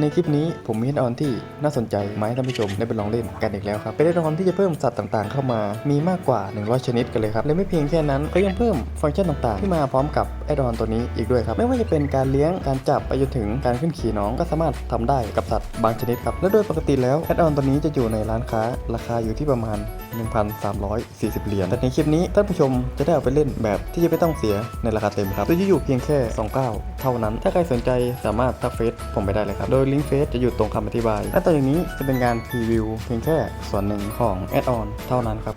ในคลิปนี้ผมมีแอดออนที่น่าสนใจมาให้ท่านผู้ชมได้ไปลองเล่นกันอีกแล้วครับ เป็นแอดออนที่จะเพิ่มสัตว์ต่างๆ เข้ามามีมากกว่า 100 ชนิดกันเลยครับและไม่เพียงแค่นั้นเขายังเพิ่มฟังก์ชันต่างๆ ที่มาพร้อมกับแอดออนตัวนี้อีกด้วยครับไม่ว่าจะเป็นการเลี้ยงการจับไปจนถึงการขึ้นขี่น้องก็สามารถทำได้กับสัตว์บางชนิดครับและโดยปกติแล้วแอดออนตัวนี้จะอยู่ในร้านค้าราคาอยู่ที่ประมาณ1,340 เหรียญ แต่ในคลิปนี้ท่านผู้ชมจะได้เอาไปเล่นแบบที่จะไม่ต้องเสียในราคาเต็มครับโดยจะอยู่เพียงแค่ 29 เท่านั้น ถ้าใครสนใจสามารถทักเฟซผมไปได้เลยครับ โดยลิงก์เฟซจะอยู่ตรงคำอธิบาย และต่อจากนี้จะเป็นการพรีวิวเพียงแค่ส่วนหนึ่งของแอดออนเท่านั้นครับ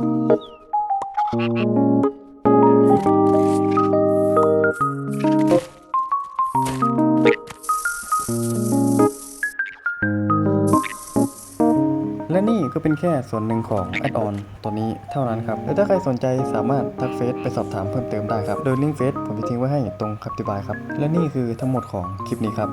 และนี่ก็เป็นแค่ส่วนหนึ่งของแอดออนตัวนี้เท่านั้นครับและถ้าใครสนใจสามารถทักเฟซไปสอบถามเพิ่มเติมได้ครับ โดยลิงก์เฟซผมจะทิ้งไว้ให้ตรงคำอธิบายครับ และนี่คือทั้งหมดของคลิปนี้ครับ